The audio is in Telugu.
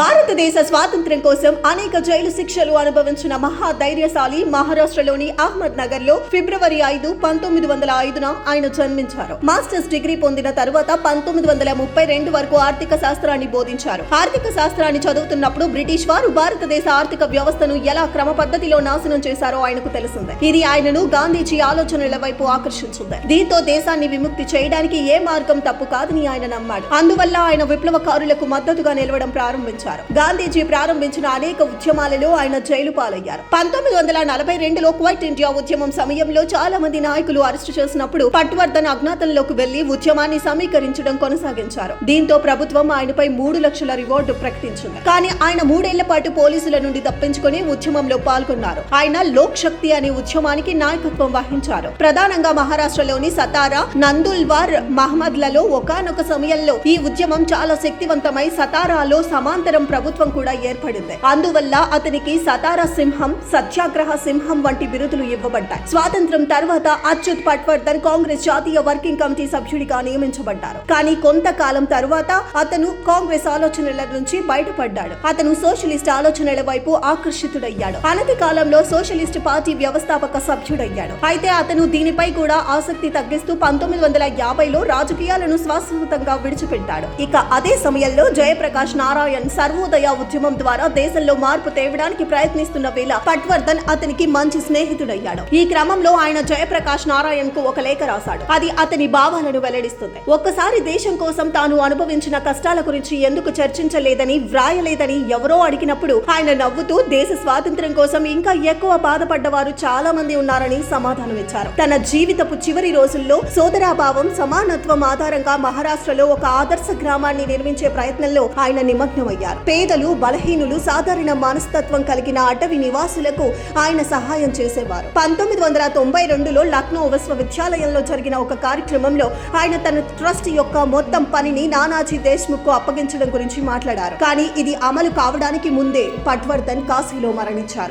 భారతదేశ స్వాతంత్ర్యం కోసం అనేక జైలు శిక్షలు అనుభవించిన మహా ధైర్యశాలి మహారాష్ట్రలోని అహ్మద్ నగర్లో ఫిబ్రవరి ఐదు పంతొమ్మిది వందల ఐదున ఆయన జన్మించారు. మాస్టర్స్ డిగ్రీ పొందిన తర్వాత పంతొమ్మిది వందల ముప్పై రెండు వరకు ఆర్థిక శాస్త్రాన్ని బోధించారు. ఆర్థిక శాస్త్రాన్ని చదువుతున్నప్పుడు బ్రిటిష్ వారు భారతదేశ ఆర్థిక వ్యవస్థను ఎలా క్రమ పద్ధతిలో నాశనం చేశారో ఆయనకు తెలిసింది. ఇది ఆయనను గాంధీజీ ఆలోచనల వైపు ఆకర్షించింది. దీంతో దేశాన్ని విముక్తి చేయడానికి ఏ మార్గం తప్పు కాదని ఆయన నమ్మాడు. అందువల్ల ఆయన విప్లవకారులకు మద్దతుగా నిలవడం ప్రారంభించారు. గాంధీజీ ప్రారంభించిన అనేక ఉద్యమాలలో ఆయన జైలు పాలయ్యారు. పంతొమ్మిది వందల నలభై రెండులో క్వైట్ ఇండియా ఉద్యమం సమయంలో చాలా మంది నాయకులు అరెస్టు చేసినప్పుడు పట్వర్ధన్ అజ్ఞాతంలోకి వెళ్ళి ఉద్యమాన్ని సమీకరించడం కొనసాగించారు. దీంతో ప్రభుత్వం ఆయనపై మూడు లక్షల రివార్డు ప్రకటించింది. కానీ ఆయన మూడేళ్ళ పాటు పోలీసుల నుండి తప్పించుకుని ఉద్యమంలో పాల్గొన్నారు. ఆయన లోక్ శక్తి అనే ఉద్యమానికి నాయకత్వం వహించారు. ప్రధానంగా మహారాష్ట్రలోని సతారా నందుల్వార్ మహమ్మద్లలో ఒకానొక సమయంలో ఈ ఉద్యమం చాలా శక్తివంతమై సతారాలో సమాంతరం ప్రభుత్వం కూడా ఏర్పడింది. అందువల్ల అతనికి సతారా సింహం సత్యాగ్రహ సింహం వంటి బిరుదులు ఇవ్వబడ్డాయి. స్వాతంత్రం తర్వాత అచ్యుత్ పట్వర్ధన్ కాంగ్రెస్ జాతీయ వర్కింగ్ కమిటీ సభ్యుడిగా నియమించబడ్డారు. కానీ కొంతకాలం తర్వాత అతను కాంగ్రెస్ ఆలోచనల నుంచి బయటపడ్డాడు. అతను సోషలిస్ట్ ఆలోచనల వైపు ఆకర్షితుడయ్యాడు. అనతి కాలంలో సోషలిస్ట్ పార్టీ వ్యవస్థాపక సభ్యుడయ్యాడు. అయితే అతను దీనిపై కూడా ఆసక్తి తగ్గిస్తూ పంతొమ్మిది వందల యాభైలో రాజకీయాలను శాశ్వతంగా విడిచిపెట్టాడు. ఇక అదే సమయంలో జయప్రకాష్ నారాయణ్ సర్వోదయ ఉద్యమం ద్వారా దేశంలో మార్పు తేవడానికి ప్రయత్నిస్తున్న వేళ పట్వర్ధన్ అతనికి మంచి స్నేహితుడయ్యాడు. ఈ క్రమంలో ఆయన జయప్రకాష్ నారాయణ్కు ఒక లేఖ రాశాడు. అది అతని భావాలను వెల్లడిస్తుంది. ఒక్కసారి దేశం కోసం తాను అనుభవించిన కష్టాల గురించి ఎందుకు చర్చించలేదని వ్రాయలేదని ఎవరో అడిగినప్పుడు ఆయన నవ్వుతూ దేశ స్వాతంత్ర్యం కోసం ఇంకా ఎక్కువ బాధపడ్డవారు చాలా మంది ఉన్నారని సమాధానమిచ్చారు తన జీవితపు చివరి రోజుల్లో సోదరాభావం సమానత్వం ఆధారంగా మహారాష్ట్రలో ఒక ఆదర్శ గ్రామాన్ని నిర్మించే ప్రయత్నంలో ఆయన నిమగ్నమయ్యారు. పేదలు బలహీనులు సాధారణ మనస్తత్వం కలిగిన అటవీ నివాసులకు ఆయన సహాయం చేసేవారు. పంతొమ్మిది వందల తొంభై రెండులో లక్నో విశ్వవిద్యాలయంలో జరిగిన ఒక కార్యక్రమంలో ఆయన తన ట్రస్ట్ యొక్క మొత్తం పనిని నానాజీ దేశ్ముఖ్కు అప్పగించడం గురించి మాట్లాడారు. కానీ ఇది అమలు కావడానికి ముందే పట్వర్ధన్ కాశీలో మరణించారు.